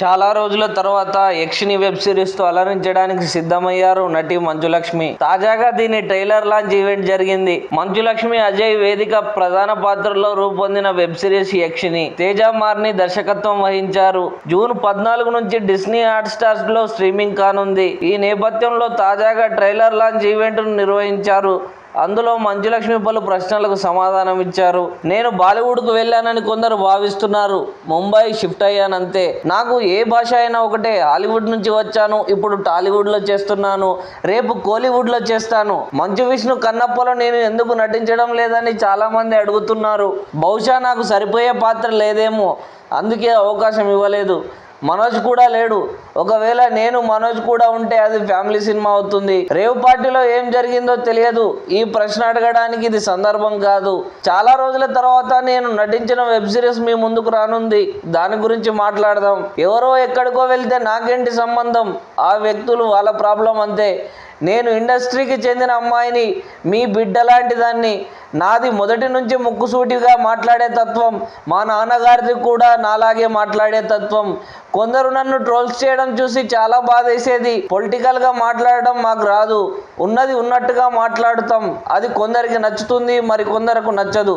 చాలా రోజుల తర్వాత యక్షిని వెబ్ సిరీస్తో అలరించడానికి సిద్ధమయ్యారు నటి మంజులక్ష్మి. తాజాగా దీని ట్రైలర్ లాంచ్ ఈవెంట్ జరిగింది. మంజులక్ష్మి అజయ్ వేదిక ప్రధాన పాత్రలో రూపొందిన వెబ్ సిరీస్ యక్షిని తేజ మార్ని దర్శకత్వం వహించారు. జూన్ పద్నాలుగు నుంచి డిస్నీ హాట్ స్టార్స్లో స్ట్రీమింగ్ కానుంది. ఈ నేపథ్యంలో తాజాగా ట్రైలర్ లాంచ్ ఈవెంట్ నిర్వహించారు అందులో మంజులక్ష్మి పలు ప్రశ్నలకు సమాధానం ఇచ్చారు. నేను బాలీవుడ్కు వెళ్ళానని కొందరు భావిస్తున్నారు. ముంబై షిఫ్ట్ అయ్యానంతే. నాకు ఏ భాష అయినా ఒకటే. హాలీవుడ్ నుంచి వచ్చాను. ఇప్పుడు టాలీవుడ్లో చేస్తున్నాను. రేపు కోలీవుడ్లో చేస్తాను. మంచు విష్ణు కన్నప్పలో నేను ఎందుకు నటించడం లేదని చాలామంది అడుగుతున్నారు. బహుశా నాకు సరిపోయే పాత్ర లేదేమో. అందుకే అవకాశం ఇవ్వలేదు. మనోజ్ కూడా లేడు. ఒకవేళ నేను మనోజ్ కూడా ఉంటే అది ఫ్యామిలీ సినిమా అవుతుంది. రేవ్ పార్టీలో ఏం జరిగిందో తెలియదు. ఈ ప్రశ్న అడగడానికి ఇది సందర్భం కాదు. చాలా రోజుల తర్వాత నేను నటించిన వెబ్ సిరీస్ మీ ముందుకు రానుంది. దాని గురించి మాట్లాడదాం. ఎవరో ఎక్కడికో వెళ్తే నాకేంటి సంబంధం? ఆ వ్యక్తులు వాళ్ళ ప్రాబ్లం అంతే. నేను ఇండస్ట్రీకి చెందిన అమ్మాయిని మీ బిడ్డ లాంటి దాన్ని నాది మొదటి నుంచి ముక్కుసూటిగా మాట్లాడే తత్వం మా నాన్నగారిది కూడా నాలాగే మాట్లాడే తత్వం. కొందరు నన్ను ట్రోల్స్ చేయడం చూసి చాలా బాధ వేసేది పొలిటికల్గా మాట్లాడడం మాకు రాదు. ఉన్నది ఉన్నట్టుగా మాట్లాడుతాం. అది కొందరికి నచ్చుతుంది మరి కొందరకు నచ్చదు.